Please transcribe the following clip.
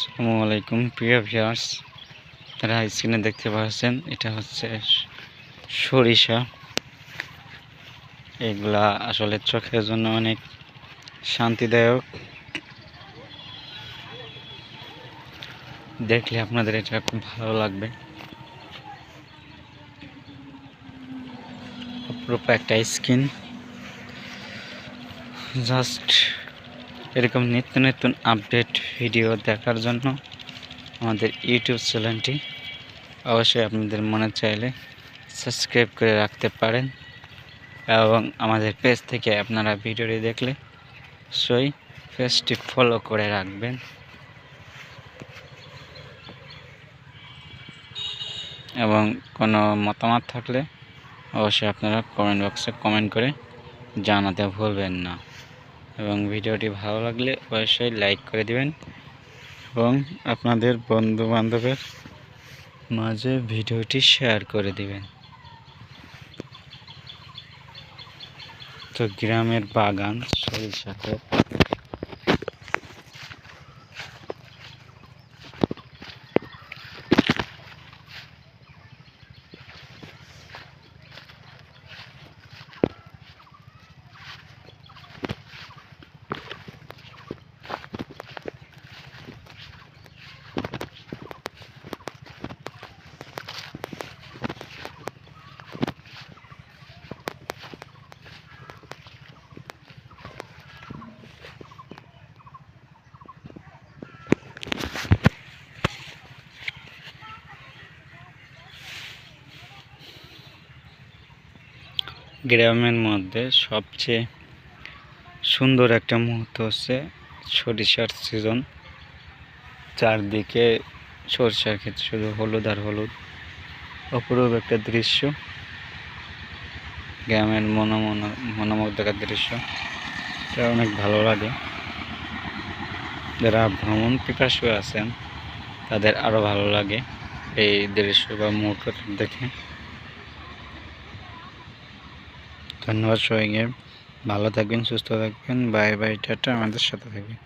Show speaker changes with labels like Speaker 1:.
Speaker 1: আসসালামু আলাইকুম, প্রিয় ভিউয়ার্স তারা স্ক্রিনে দেখতে পাচ্ছেন, এটা হচ্ছে সরিষা। এগুলা আসলে চোখের জন্য অনেক শান্তিদায়ক। দেখলে আপনাদের এটা খুব ভালো লাগবে। অপরূপ একটা স্কিন জাস্ট এরকম নিত্য নতুন আপডেট ভিডিও দেখার জন্য আমাদের ইউটিউব চ্যানেলটি অবশ্যই আপনাদের মনে চাইলে সাবস্ক্রাইব করে রাখতে পারেন এবং আমাদের পেজ থেকে আপনারা ভিডিওটি দেখলে অবশ্যই পেজটি ফলো করে রাখবেন। এবং কোনো মতামত থাকলে অবশ্যই আপনারা কমেন্ট বক্সে কমেন্ট করে জানাতে ভুলবেন না। এবং ভিডিওটি ভালো লাগলে অবশ্যই লাইক করে দিবেন এবং আপনাদের বন্ধু বান্ধবের মাঝে ভিডিওটি শেয়ার করে দিবেন। তো গ্রামের বাগান সরিষা গ্রামের মধ্যে সবচেয়ে সুন্দর একটা মুহূর্ত হচ্ছে সরিষার সিজন চারদিকে সরিষার ক্ষেত্রে শুধু হলুদ আর হলুদ। অপরূপ একটা দৃশ্য। গ্রামের মনোমন মনোমুগ্ধকর দৃশ্য। এটা অনেক ভালো লাগে। যারা ভ্রমণ পিপাসু আছেন, তাদের আরও ভালো লাগে এই দৃশ্য বা মুহূর্তটা দেখে। ধন্যবাদ সবাইকে। ভালো থাকবেন সুস্থ থাকবেন। Bye bye tata. আমাদের সাথে থাকবেন।